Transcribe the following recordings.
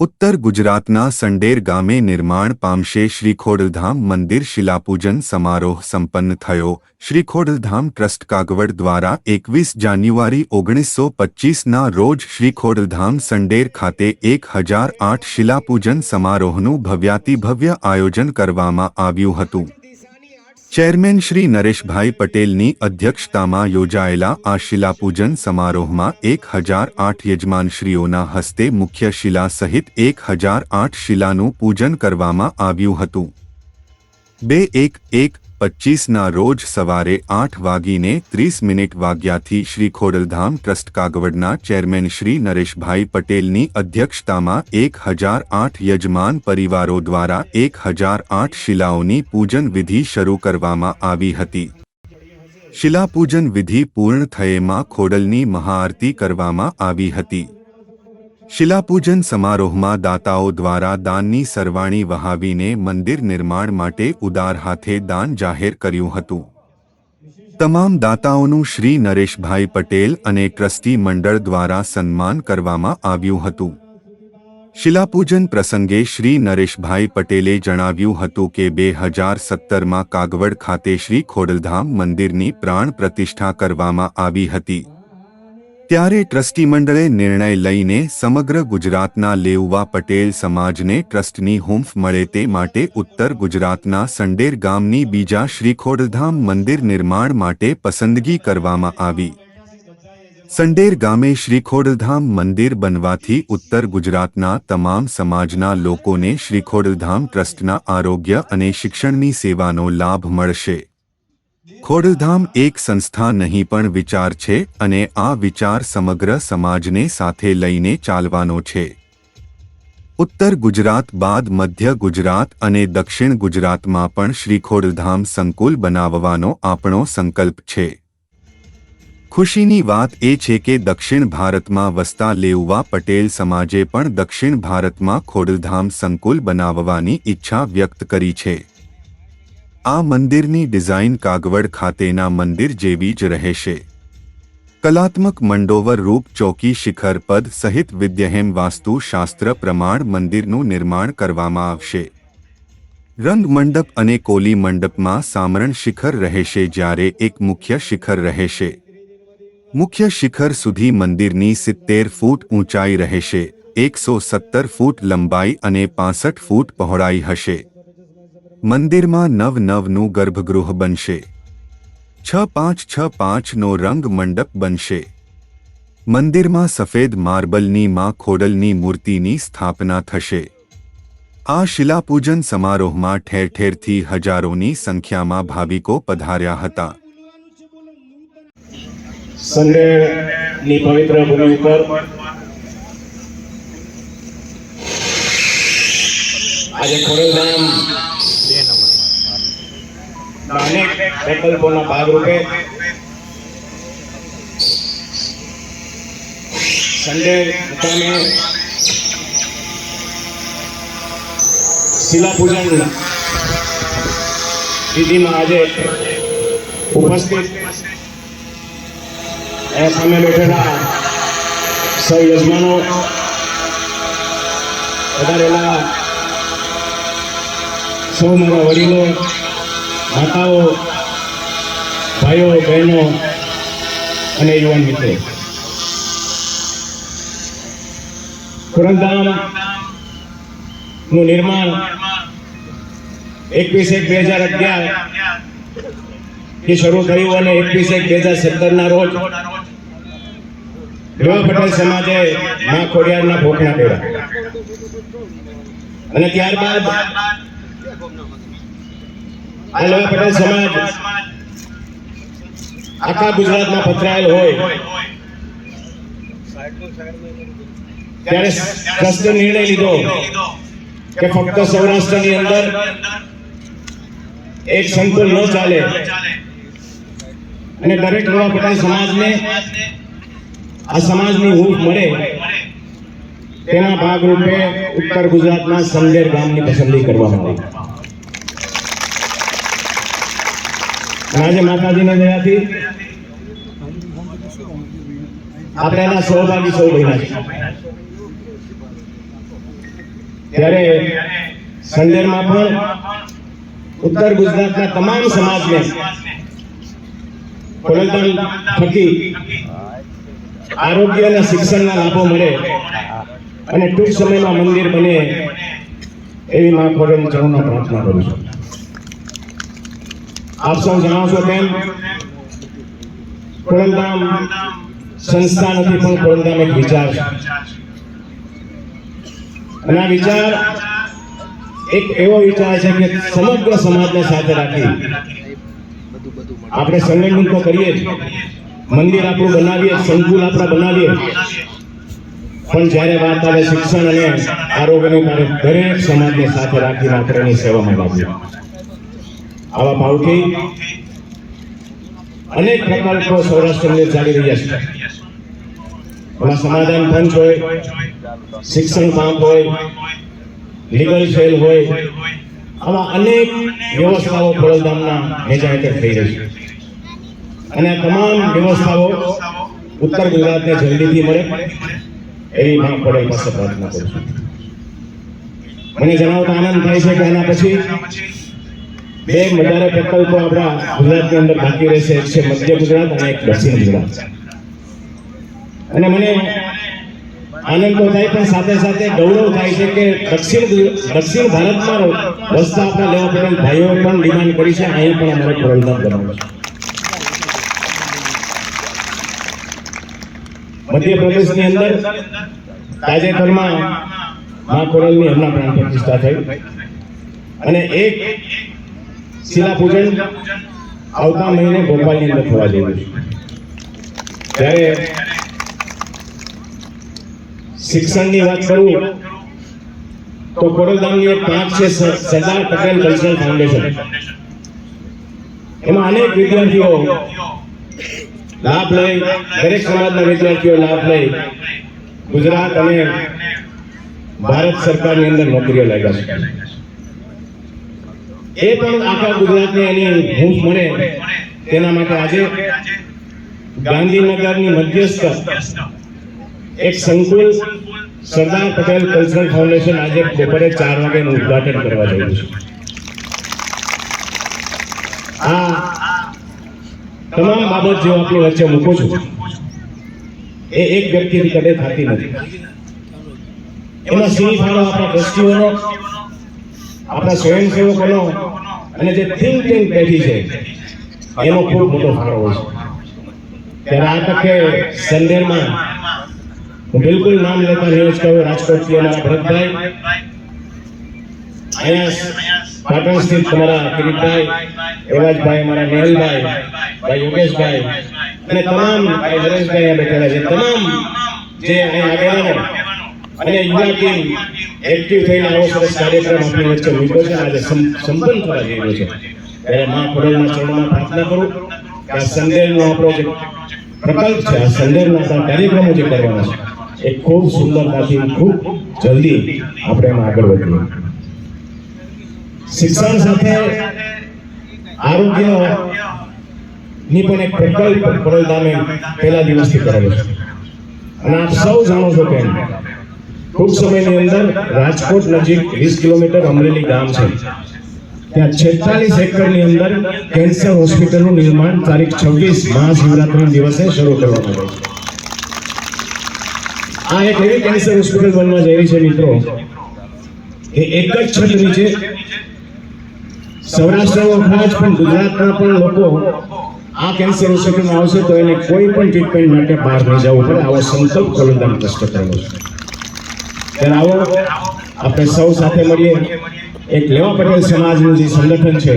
ઉત્તર ગુજરાતના સંડેર ગામે નિર્માણ પામશે શ્રીખોડલધામ મંદિર શિલાપૂજન સમારોહ સંપન્ન થયો. શ્રીખોડલધામ ટ્રસ્ટ કાગવડ દ્વારા એકવીસ જાન્યુઆરી ઓગણીસો પચ્ચીસના રોજ શ્રીખોડલધામ સંડેર ખાતે એક હજાર આઠ શિલાપૂજન સમારોહનું ભવ્યાતિભવ્ય આયોજન કરવામાં આવ્યું હતું. ચેરમેન શ્રી નરેશભાઈ પટેલની અધ્યક્ષતામાં યોજાયેલા આ શિલાપૂજન સમારોહમાં એક હજાર આઠ યજમાનશ્રીઓના હસ્તે મુખ્ય શિલા સહિત એક હજાર આઠ શિલાનું પૂજન કરવામાં આવ્યું હતું. બે એક એક પચ્ચીસના રોજ સવારે આઠ વાગીને ત્રીસ મિનિટ વાગ્યાથી શ્રી ખોડલધામ ટ્રસ્ટ કાગવડના ચેરમેન શ્રી નરેશભાઈ પટેલની અધ્યક્ષતામાં એક હજાર આઠ યજમાન પરિવારો દ્વારા એક હજાર આઠ શિલાઓની પૂજન વિધિ શરૂ કરવામાં આવી હતી. શિલાપૂજન વિધિ પૂર્ણ થયેમાં ખોડલની મહાઆરતી કરવામાં આવી હતી. શિલાપૂજન સમારોહમાં દાતાઓ દ્વારા દાનની સરવાણી વહાવીને મંદિર નિર્માણ માટે ઉદાર હાથે દાન જાહેર કર્યું હતું. તમામ દાતાઓનું શ્રી નરેશભાઈ પટેલ અને ટ્રસ્ટી મંડળ દ્વારા સન્માન કરવામાં આવ્યું હતું. શિલાપૂજન પ્રસંગે શ્રી નરેશભાઈ પટેલે જણાવ્યું હતું કે બે હજાર સત્તરમાં કાગવડ ખાતે શ્રી ખોડલધામ મંદિરની પ્રાણ પ્રતિષ્ઠા કરવામાં આવી હતી. ત્યારે ટ્રસ્ટી મંડળે નિર્ણય લઈને સમગ્ર ગુજરાતના લેઉવા પટેલ સમાજને ટ્રસ્ટની હુંફ મળે તે માટે ઉત્તર ગુજરાતના સંડેર ગામની બીજા શ્રીખોડધામ મંદિર નિર્માણ માટે પસંદગી કરવામાં આવી. સંડેર ગામે શ્રીખોડધામ મંદિર બનવાથી ઉત્તર ગુજરાતના તમામ સમાજના લોકોને શ્રીખોડધામ ટ્રસ્ટના આરોગ્ય અને શિક્ષણની સેવાનો લાભ મળશે. ખોડલધામ એક સંસ્થા નહીં પણ વિચાર છે અને આ વિચાર સમગ્ર સમાજને સાથે લઈને ચાલવાનો છે. ઉત્તર ગુજરાત, બાદ મધ્ય ગુજરાત અને દક્ષિણ ગુજરાતમાં પણ શ્રી ખોડલધામ સંકુલ બનાવવાનો આપણો સંકલ્પ છે. ખુશીની વાત એ છે કે દક્ષિણ ભારતમાં વસતા લેઉવા પટેલ સમાજે પણ દક્ષિણ ભારતમાં ખોડલધામ સંકુલ બનાવવાની ઈચ્છા વ્યક્ત કરી છે. આ મંદિરની ડિઝાઇન કાગવડ ખાતેના મંદિર જેવી જ રહેશે. કલાત્મક મંડોવર રૂપ ચોકી શિખર પદ સહિત વિદ્યહેમ વાસ્તુશાસ્ત્ર પ્રમાણ મંદિરનું નિર્માણ કરવામાં આવશે. રંગ મંડપ અને કોલી મંડપમાં સામરણ શિખર રહેશે જ્યારે એક મુખ્ય શિખર રહેશે. મુખ્ય શિખર સુધી મંદિરની સિત્તેર ફૂટ ઊંચાઈ રહેશે, એકસો સત્તર ફૂટ લંબાઈ અને પાસઠ ફૂટ પહોળાઈ હશે. મંદિરમાં નવ નવનું ગર્ભગૃહ બનશે. છ પાંચ છ પાંચનો રંગ મંડપ બનશે. મંદિરમાં સફેદ માર્બલની માં ખોડલની મૂર્તિની સ્થાપના થશે. આ શિલાપૂજન સમારોહમાં ઠેર ઠેરથી હજારોની સંખ્યામાં ભાવિકો પધાર્યા હતા. આજે ખોડલધામ અનેક પ્રકલ્પોના ભાગરૂપે સંડે મુકામે શિલાપૂજન વિધિમાં આજે ઉપસ્થિત એ સામે બેઠેલા સૌ યજમાનો વધારેલા સૌ મારા વડીલો માતાઓ, ભાઈઓ, બહેનો અને યુવાન મિત્રો. ખોરલધામનું નિર્માણ એકવીસ એક બે હજાર અગિયારથી શરૂ થયું અને એકવીસ એક બે હજાર સત્તરના રોજ લેવા પટેલ સમાજે મા ખોડિયારના ભોખણા કર્યા અને ત્યારબાદ આ લેવા પટેલ સમાજ આખા ગુજરાતમાં પથરાયેલ હોય. ત્યારે ટ્રસ્ટે નિર્ણય લીધો કે ફક્ત સૌરાષ્ટ્રની અંદર એક સંકુલ ન ચાલે. અને દરેક લેવા પટેલ સમાજને આ સમાજની હૂંફ મળે. તેના ભાગરૂપે ઉત્તર ગુજરાતના સંદેર ગામની પસંદગી કરવામાં આવી અને આજે માતાજીના દયાથી આપણે એના સહભાગી સૌ બન્યા છે ત્યારે સંડેરમાં પણ ઉત્તર ગુજરાતના તમામ સમાજને ખોડલધામ થકી આરોગ્ય અને શિક્ષણના લાભો મળે અને ટૂંક સમયમાં મંદિર બને એવી મા પ્રાર્થના કરું છું. આપ સૌ જાણો છો તેમ ખોડલધામ સંસ્થા નથી પણ ખોડલધામ એક વિચાર છે. અને આ વિચાર એક એવો વિચાર છે કે સમગ્ર સમાજને સાથે રાખી આપણે સંગઠન તો કરીએ જ. મંદિર આપણું બનાવીએ સંકુલ આપણા બનાવીએ પણ જ્યારે વાત આવે શિક્ષણ અને આરોગ્યની, ત્યારે દરેક સમાજને સાથે રાખીને આપણે સેવામાં લાગીએ આવા ભાવથી અનેક પ્રકલ્પો સૌરાષ્ટ્રની ચાલી રહ્યા છે. એમાં સમાધાન પંચ હોય, શિક્ષણ પાંપ હોય લીગલ સેલ હોય, આવા અનેક વ્યવસ્થાઓ ખોડલધામના નેજા હેઠળ થઈ રહી છે. અને આ તમામ વ્યવસ્થાઓ ઉત્તર ગુજરાતને જલ્દીથી મળે એવી માં પડે પાસે પ્રાર્થના કરું છું. મને જણાવતા આનંદ થાય છે કે આના પછી બે વધારે પ્રકલ્પો આપણા ગુજરાતની અંદર બાકી રહેશે એક છે મધ્ય ગુજરાત અને એક દક્ષિણ ગુજરાત. અને મને આનંદ તો થાય, પણ સાથે સાથે ગૌરવ થાય છે કે દક્ષિણ દક્ષિણ ભારતમાં વસતા આપણા લેવા પટેલ ભાઈઓ પણ ડિમાન્ડ કરી છે અહીં પણ અમારે ખોરલધામ કરવાનું મધ્યપ્રદેશની અંદર તાજેતરમાં મા કોરલની હમણાં પ્રાણ પ્રતિષ્ઠા થઈ. અને એક શિલા પૂજન આવતા મહિને ભોપાલની અંદર થવા જઈ ત્યારે શિક્ષણની વાત કરું તો ખોડલધામની એક પાંચ છે સરદાર પટેલ કલ્ચરલ ફાઉન્ડેશન. એમાં અનેક વિદ્યાર્થીઓ લાભ લઈ, દરેક સમાજના વિદ્યાર્થીઓ લાભ લઈ ગુજરાત અને ભારત સરકારની અંદર નોકરીઓ લાગ્યા છે. એ પણ આખા ગુજરાતને એની હૂંફ મળે. તેના માટે આજે ગાંધીનગરની મધ્યસ્થ એક સંકુલ સરદાર પટેલ કલ્ચરલ ફાઉન્ડેશન આજે બપોરે ચાર વાગ્યાનું ઉદઘાટન કરવા જઈ છે. આ તમામ બાબત જો આપણી વચ્ચે મૂકું છું, એ એક વ્યક્તિથી કદે થતી નથી. એમાં સિંહ ફાળો આપણા દ્રષ્ટિઓનો, આપણા સ્વયંસેવકોનો અને જે થિંક ટેન્ક બેઠી છે, એનો ખૂબ મોટો ફાળો હોય છે. ત્યારે આ તકે સંદેરમાં હું બિલકુલ નામ લેતા રહ્યો છું કહું રાજકોટથી અમારા ભરતભાઈ અહીંયા પાટણ સ્થિત તમારા કિરીટભાઈ, એવાજભાઈ અમારા નેહલભાઈ, ભાઈ યોગેશભાઈ, અને તમામ ભાઈ નરેશભાઈ બેઠેલા છે. તમામ જે અહીંયા આગેવાનો અને યુવા ટીમ એક્ટિવ થઈને આવો સરસ કાર્યક્રમ આપણી વચ્ચે મૂક્યો છે. આજે સંપન્ન થવા જઈ રહ્યો છે. ત્યારે મા ખોડલના ચરણમાં પ્રાર્થના કરું કે આ સંદેશનો આપણો જે પ્રકલ્પ છે. આ સંદેશના આપણા કાર્યક્રમો જે કરવાના છે એ ખૂબ સુંદરતાથી ખૂબ જલ્દી આપણે એમાં આગળ વધીએ. શિક્ષણ સાથે આરોગ્યની પણ એક પ્રકલ્પ ખોડલધામે પહેલા દિવસથી કરેલો છે. અને આપ સૌ જાણો છો કેમ ટૂંક સમયની અંદર રાજકોટ નજીક વીસ કિલોમીટર અમરેલી ગામ છે. ત્યાં છેતાલીસ એકરની અંદર કેન્સર હોસ્પિટલનું નિર્માણ તારીખ છવ્વીસ મહાશિવરાત્રી દિવસે શરૂ કરવામાં આવ્યું છે. આ એક એવી કેન્સર હોસ્પિટલ બનવા જઈ રહી છે મિત્રો, કે એક જ છત નીચે સૌરાષ્ટ્રમાં ખાસ પણ ગુજરાતના પણ લોકો આ કેન્સર હોસ્પિટલમાં આવશે તો એને કોઈ પણ ટ્રીટમેન્ટ માટે બહાર નહીં જવું પડે. આવો સંકલ્પ ખોલદાન ટ્રસ્ટ કરેલો છે. આવો આપણે સૌ સાથે મળીએ. એક લેવા પટેલ સમાજનું જે સંગઠન છે,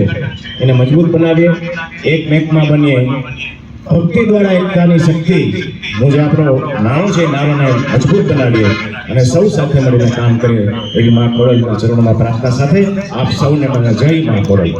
એને મજબૂત બનાવીએ. એક મેકમાં બનીએ. ભક્તિ દ્વારા એકતાની શક્તિ હું જે આપણો નાણો છે, એ નાણાને મજબૂત બનાવીએ અને સૌ સાથે મળીને કામ કરીએ. એવી મા કોળલના ચરણોમાં પ્રાર્થના સાથે આપ સૌને મને જય મા ખોડલ